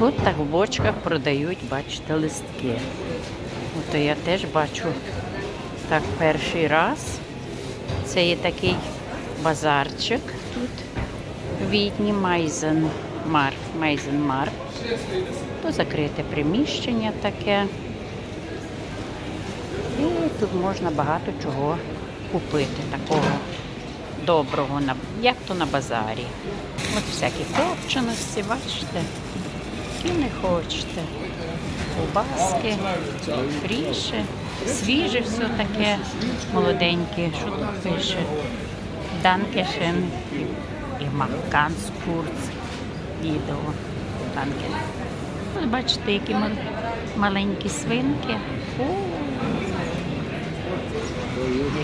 От так в бочках продають, бачите, листки. Ото я теж бачу так перший раз. Це є такий базарчик тут. в Відні Майзенмар. Майзенмар. То закрите приміщення таке. І тут можна багато чого купити такого доброго, як то на базарі. От всякі копченості, бачите, не хочете. Ковбаски, фріші, свіже все таке, молоденьке. Що тут пише? Данкешен і Макканскурц відео. Данке. Ось бачите, які маленькі свинки. О,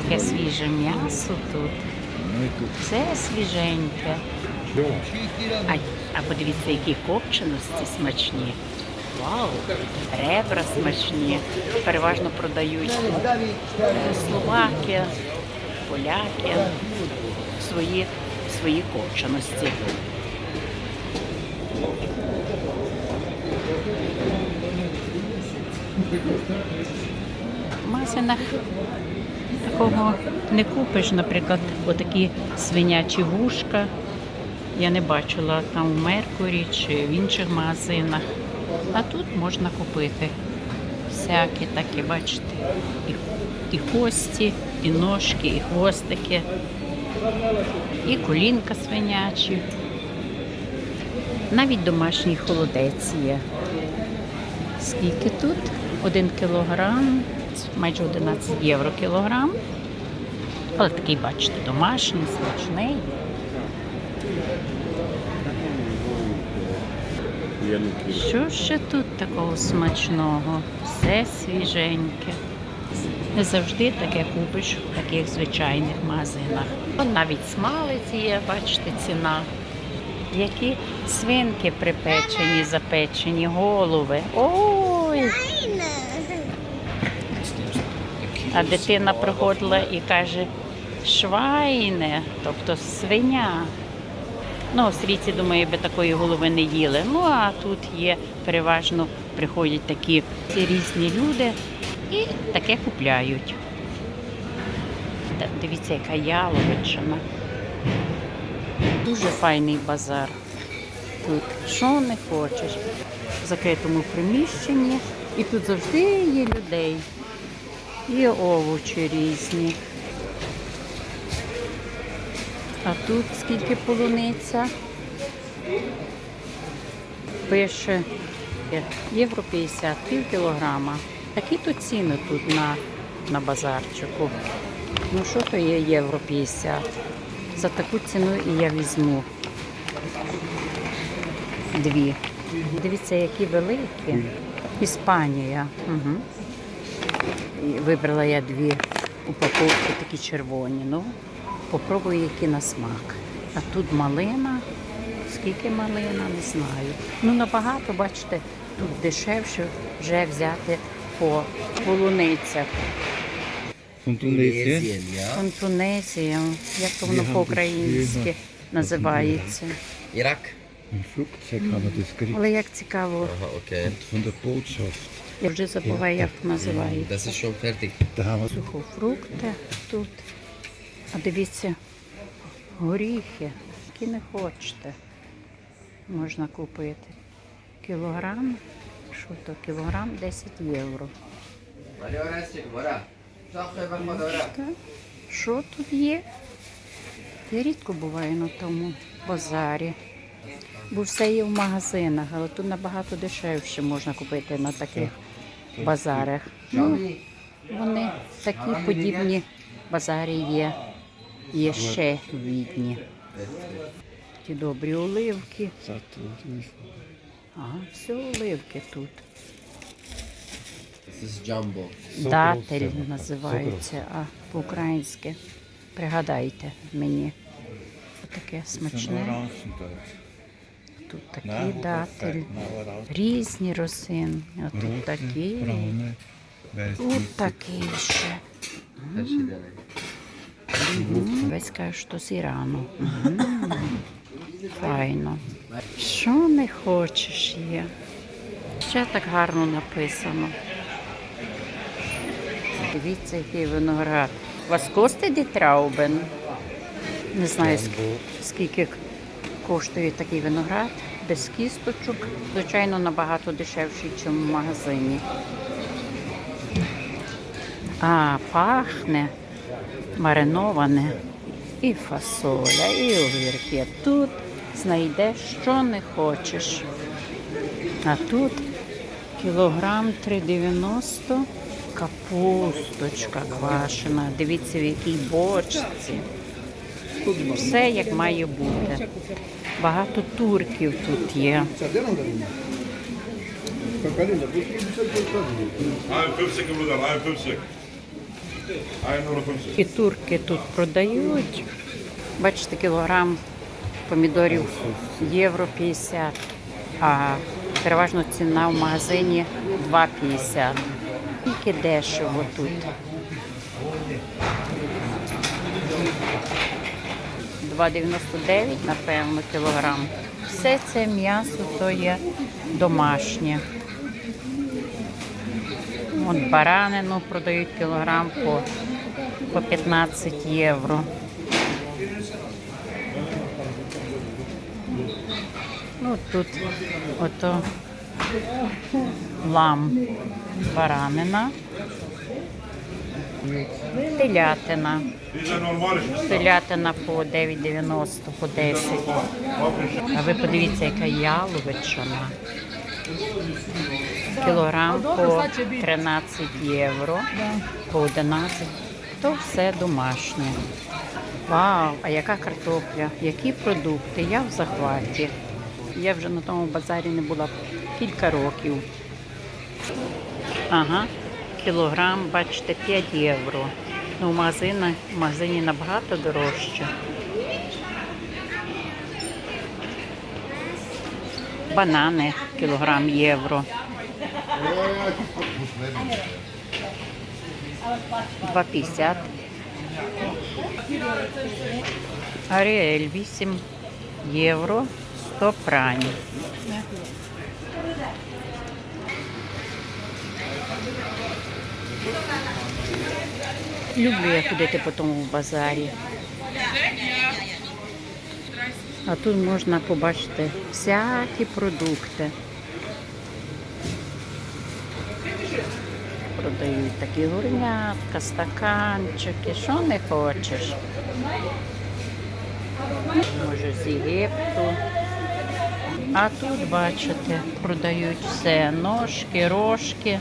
яке свіже м'ясо тут. Це свіженьке. А, а подивіться, які копченості смачні. Вау! Ребра смачні. Переважно продають е, словаки, поляки свої, свої копченості. В магазинах такого не купиш, наприклад, отакі свинячі вушка. Я не бачила там в Меркурі чи в інших магазинах. А тут можна купити всякі такі, бачите, і, і кості, і ножки, і хвостики, і колінка свинячі. Навіть домашній холодець є. Скільки тут? Один кілограм, майже 11 євро кілограм. Але такий, бачите, домашній, смачний. Що ще тут такого смачного? Все свіженьке. Не завжди таке купиш в таких звичайних магазинах. Навіть смалець є, бачите, ціна. Які свинки припечені, запечені, голови. Ой! А дитина приходила і каже, швайне, тобто свиня. Ну, австрійці, думаю, би такої голови не їли. Ну, а тут є переважно приходять такі різні люди і таке купляють. Дивіться, яка яловичина. Дуже файний базар. Тут що не хочеш. В закритому приміщенні. І тут завжди є людей. І овочі різні. А тут скільки полуниця? Пише е, євро 50, пів кілограма. Такі то ціни тут на, на базарчику. Ну що то є євро 50? За таку ціну і я візьму дві. Дивіться, які великі. Іспанія. Угу. І вибрала я дві упаковки, такі червоні. Ну, попробую, які на смак. А тут малина. Скільки малина, не знаю. Ну, набагато, бачите, тут дешевше вже взяти по полуницях. Фунтунесі. Контунезія, як то воно по-українськи називається. Kriegt Але як цікаво, Aha, okay. von der Botschaft. я вже забуваю, як називається. Das ist schon fertig. Da haben wir Сухофрукти тут. А дивіться, горіхи, які не хочете. Можна купити. Кілограм, що то, кілограм 10 євро. Що тут є? Я рідко буваю на тому базарі. Бо все є в магазинах, але тут набагато дешевше можна купити на таких базарах. Ну, вони такі подібні базарі є. Є ще Відні. Ті добрі оливки. Ага, все оливки тут. Ist Датель називається, а по-українськи. Пригадайте мені. Таке смачне. Тут такий датель. Різні рослин. А тут такі. Тут такий ще. Весь каже, що з Ірану. Файно. Що не хочеш є? Ще так гарно написано. Дивіться, який виноград. Was kostet die Trauben? Не знаю, скільки коштує такий виноград. Без кісточок, звичайно, набагато дешевший, ніж в магазині. А, пахне мариноване і фасоля, і огірки. Тут знайдеш, що не хочеш. А тут кілограм 3,90 капусточка квашена. Дивіться, в якій бочці. Все як має бути. Багато турків тут є. Ein 50 Bruder, ein 50. Ein Euro 50. І турки тут продають. Бачите, кілограм помідорів євро 50, а переважно ціна в магазині 2,50. Тільки дешево тут. «2,99, напевно, кілограм. Все це м'ясо то є домашнє. От баранину продають кілограм по, по 15 євро. Ну тут ото лам баранина, телятина. Телятина по 9,90 по 10. А ви подивіться, яка яловичина. Кілограм по 13 євро, по 11. То все домашнє. Вау, а яка картопля, які продукти? Я в захваті. Я вже на тому базарі не була кілька років. Ага, кілограм, бачите, 5 євро. Ну, в магазині, в магазині набагато дорожче. Банани кілограм євро. 2,50. Аріель 8 євро 100 прань. Люблю я ходити по тому базарі. А тут можна побачити всякі продукти. Продають такі горнятка, стаканчики, що не хочеш. Може з Єгипту. А тут, бачите, продають все, ножки, рожки.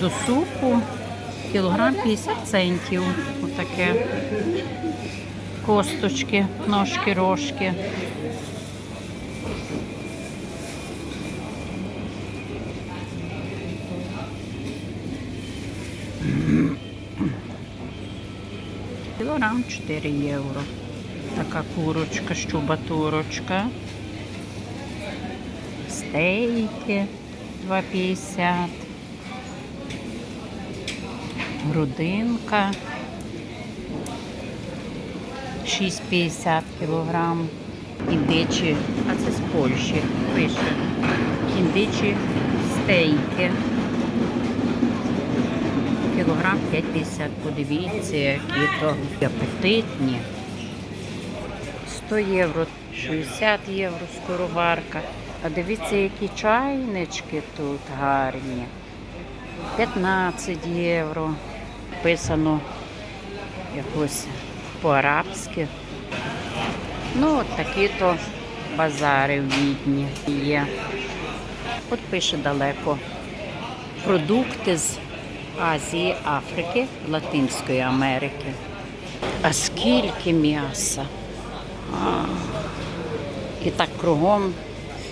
До супу кілограм 50 центів. Отаке. Косточки, ножки, рожки. Кілограм 4 євро. Така курочка, щубатурочка. Стейки 2,50. Грудинка 6,50 кілограм. Індичі, а це з Польщі пише. Індичі стейки. Кілограм 5,50. Подивіться, які то апетитні. 100 євро, 60 євро скороварка. А дивіться, які чайнички тут гарні. 15 євро. Писано якось по-арабськи. Ну, от такі то базари в Відні є. От пише далеко. Продукти з Азії, Африки, Латинської Америки. А скільки м'яса? І так кругом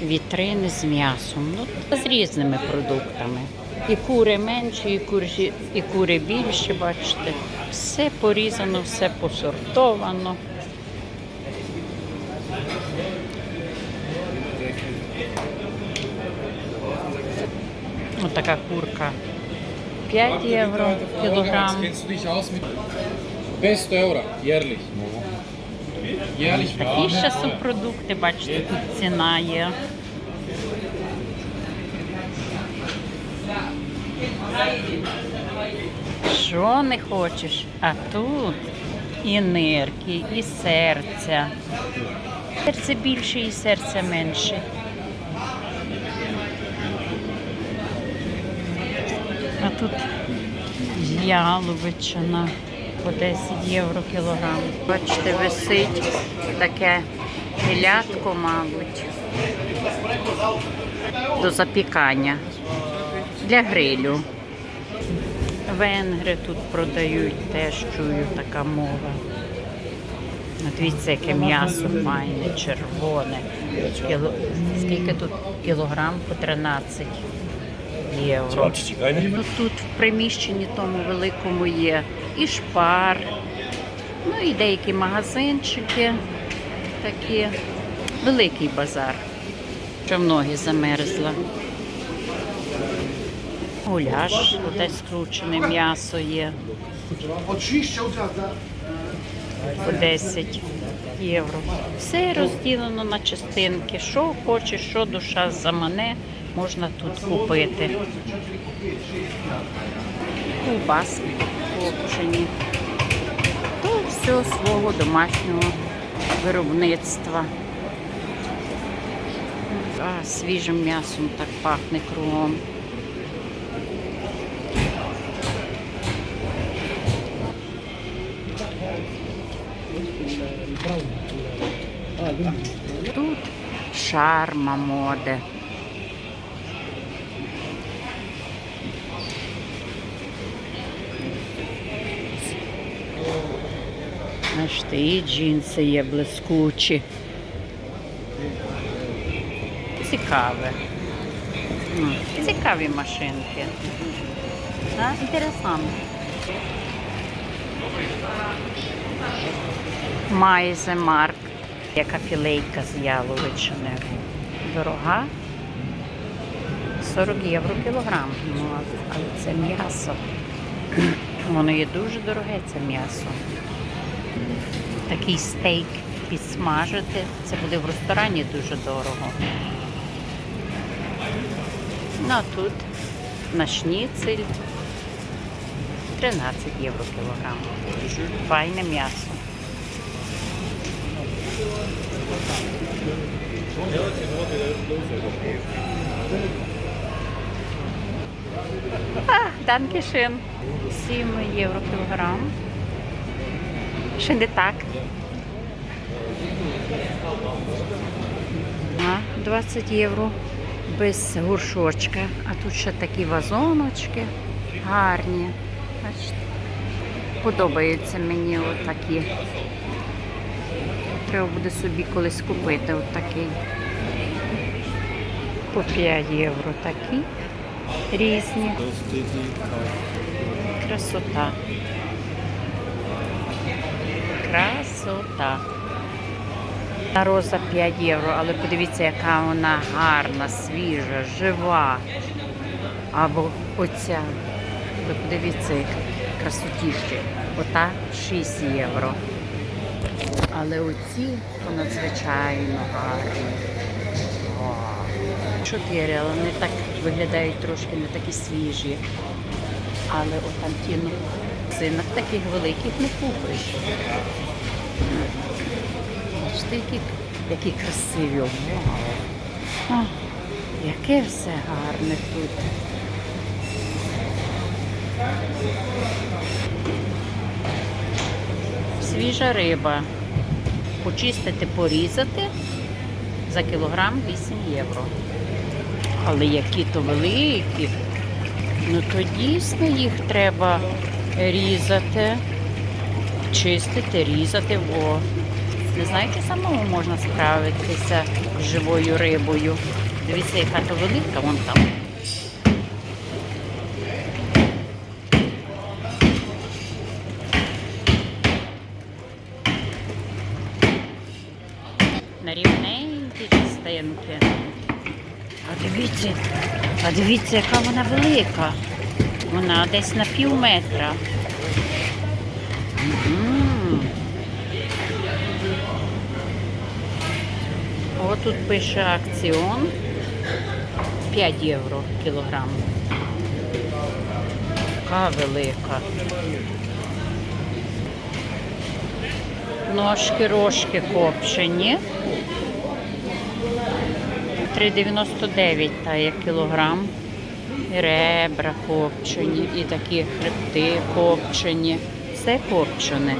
вітрини з м'ясом. Ну, з різними продуктами. І кури менші, і кури, і кури більші, бачите. Все порізано, все посортовано. Отака курка 5 євро кілограм. Kennst du dich aus mit? Best Euro, jährlich. Такі ще субпродукти, бачите, тут ціна є. Що не хочеш? А тут і нирки, і серця. Серце більше і серце менше. Тут яловичина по 10 євро кілограм. Бачите, висить таке телятко, мабуть, до запікання для грилю. Венгри тут продають, теж чую така мова. Дивіться, яке м'ясо файне, червоне. Скільки тут кілограм по 13 євро. Ну, тут в приміщенні тому великому є і шпар, ну і деякі магазинчики такі. Великий базар. Що в ноги замерзла. Гуляш, десь скручене м'ясо є. По 10 євро. Все розділено на частинки. Що хочеш, що душа замане, можна тут купити. Ковбаски копчені. То все свого домашнього виробництва. А, свіжим м'ясом так пахне кругом. Тут шарма моде. Бачите, і джинси є блискучі. Цікаве. Цікаві машинки. Інтересно. Майзе Марк. Яка філейка з яловичини. Дорога. 40 євро кілограм. Ну, але це м'ясо. Воно є дуже дороге, це м'ясо. Такий стейк підсмажити. Це буде в ресторані дуже дорого. Ну а тут на шніцель 13 євро кілограм. Файне м'ясо. А, данкішин. 7 євро кілограм. Ще не так. А, 20 євро без горшочка. А тут ще такі вазоночки гарні. Бачите? Подобаються мені отакі. Треба буде собі колись купити отакий. По 5 євро такі різні. Красота. Красота. Та роза 5 євро, але подивіться, яка вона гарна, свіжа, жива. Або оця. Ви подивіться, як красотіще. Ота 6 євро. Але оці то надзвичайно гарні. Чотири, але вони так виглядають трошки не такі свіжі. Але от там ті синах таких великих не купиш. Бачите, які, які красиві. Вау. О, яке все гарне тут. Свіжа риба. Почистити, порізати за кілограм 8 євро. Але які то великі, ну то дійсно їх треба різати, чистити, різати, бо не знаю, чи самому можна справитися з живою рибою. Дивіться, яка то велика, вон там. На рівненькі частинки. А дивіться, а дивіться, яка вона велика. Вона десь на пів метра. О, тут пише акціон 5 євро кілограм. Така велика. Ножки, рожки копчені. 3,99 та є кілограм. Ребра копчені, і такі хребти копчені. Все копчене.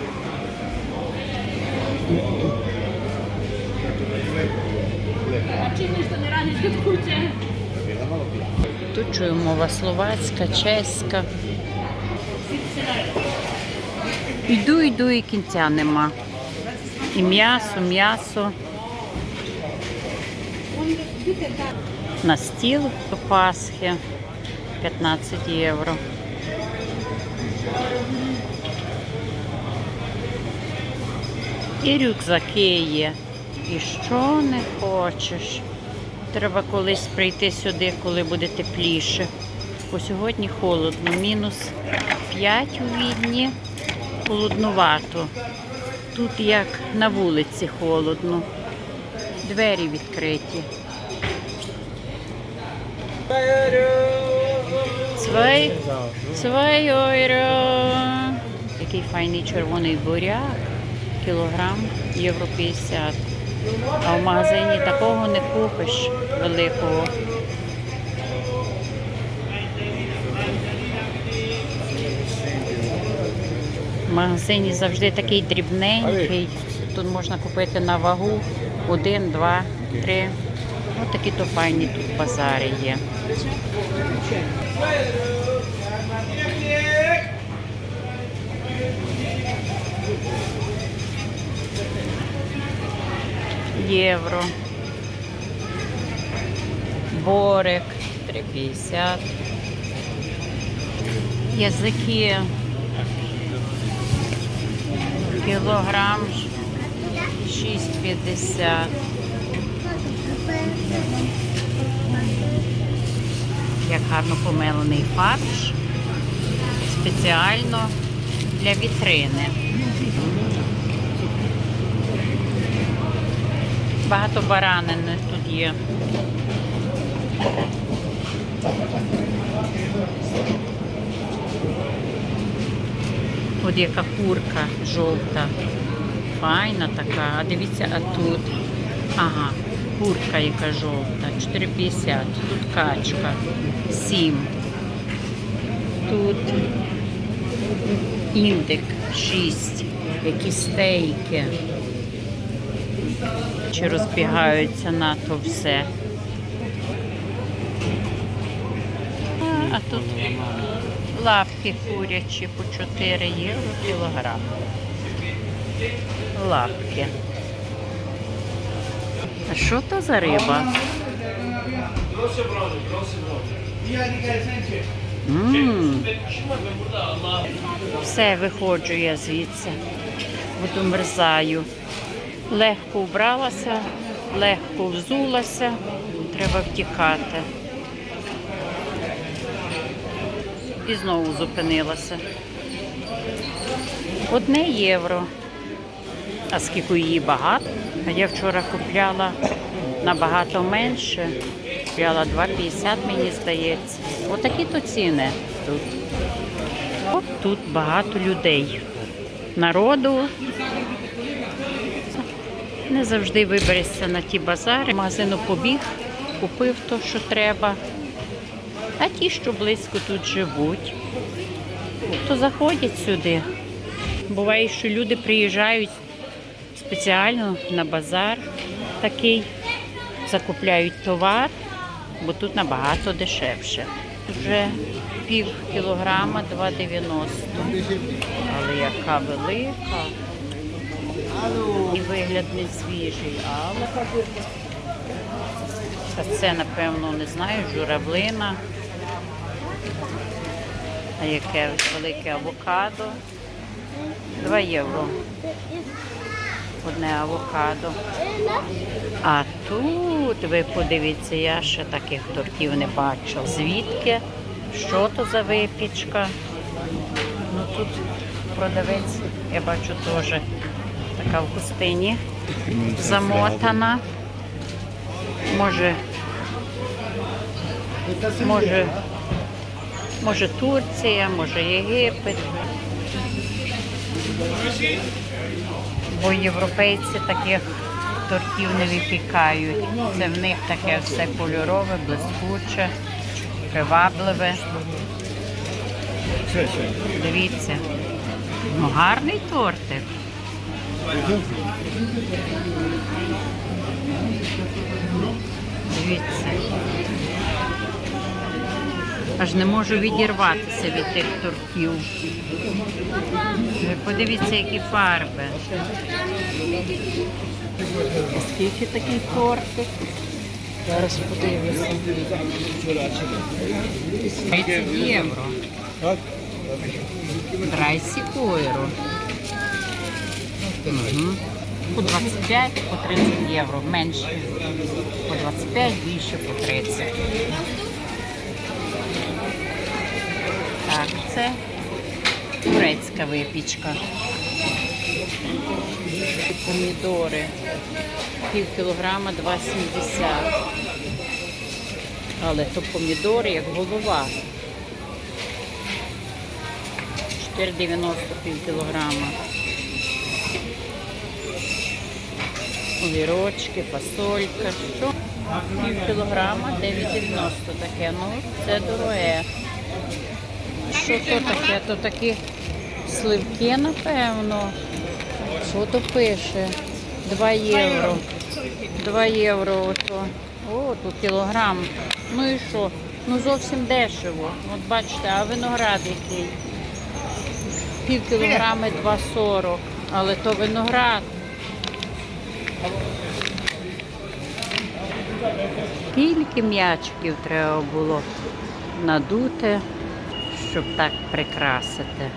Тут чую мова словацька, чеська. Йду, йду і кінця нема. І м'ясо, м'ясо. На стіл до Пасхи 15 євро. І рюкзаки є. І що не хочеш. Треба колись прийти сюди, коли буде тепліше. Бо сьогодні холодно. Мінус 5 у відні. Холоднувато. Тут як на вулиці холодно. Двері відкриті. Цвай євро. Який файний червоний буряк. Кілограм євро 50. А в магазині такого не купиш великого. В магазині завжди такий дрібненький. Тут можна купити на вагу один, два, три. Ось такі то файні тут базари є. Євро. Борик 3,50. Язики. Кілограм 6,50. Як гарно помелений фарш. Спеціально для вітрини. Багато баранини тут є. От яка курка жовта. Файна така. А дивіться, а тут. Ага, курка яка жовта. 4,50. Тут качка. 7. Тут індик 6. Які стейки. Чи розбігаються надто все. А, а тут лапки курячі по 4 євро кілограм. Лапки. Що то за риба? М. Все, виходжу я звідси. Буду мерзаю. Легко вбралася, легко взулася, треба втікати. І знову зупинилася. Одне євро. А скільки її багато? Я вчора купляла набагато менше. Купляла 2,50, мені здається. Отакі то ціни тут. От тут багато людей. Народу. Не завжди виберешся на ті базари. Магазину побіг, купив то, що треба. А ті, що близько тут живуть, то заходять сюди. Буває, що люди приїжджають спеціально на базар такий, закупляють товар, бо тут набагато дешевше. Вже пів кілограма 2,90. Але яка велика. І вигляд не свіжий, але а це, напевно, не знаю, журавлина. А яке велике авокадо. 2 євро. Одне авокадо. А тут, ви подивіться, я ще таких тортів не бачила. Звідки? Що то за випічка? Ну тут продавець, я бачу теж така в густині замотана. Може, може, може Турція, може Єгипет. Бо європейці таких тортів не випікають. Це в них таке все кольорове, блискуче, привабливе. Дивіться. Ну, гарний тортик. Дивіться. Аж не можу відірватися від тих тортів. Подивіться, які фарби. Скільки такий тортик? Зараз подивлюся. 30 євро. Драйсі койро. Угу. По 25, по 30 євро. Менше. По 25, більше по 30. Це турецька випічка. Помідори. Пів кілограма 2,70. Але то помідори як голова. 4,90 пів кілограма. Огірочки, фасолька. Що? Пів кілограма 9,90 таке. Ну, це дороге. Що то таке? То такі сливки, напевно. Що то пише? 2 євро. 2 євро ото. О, тут кілограм. Ну і що? Ну зовсім дешево. От бачите, а виноград який? Пів кілограми 2,40. Але то виноград. Скільки м'ячиків треба було надути, щоб так прикрасити.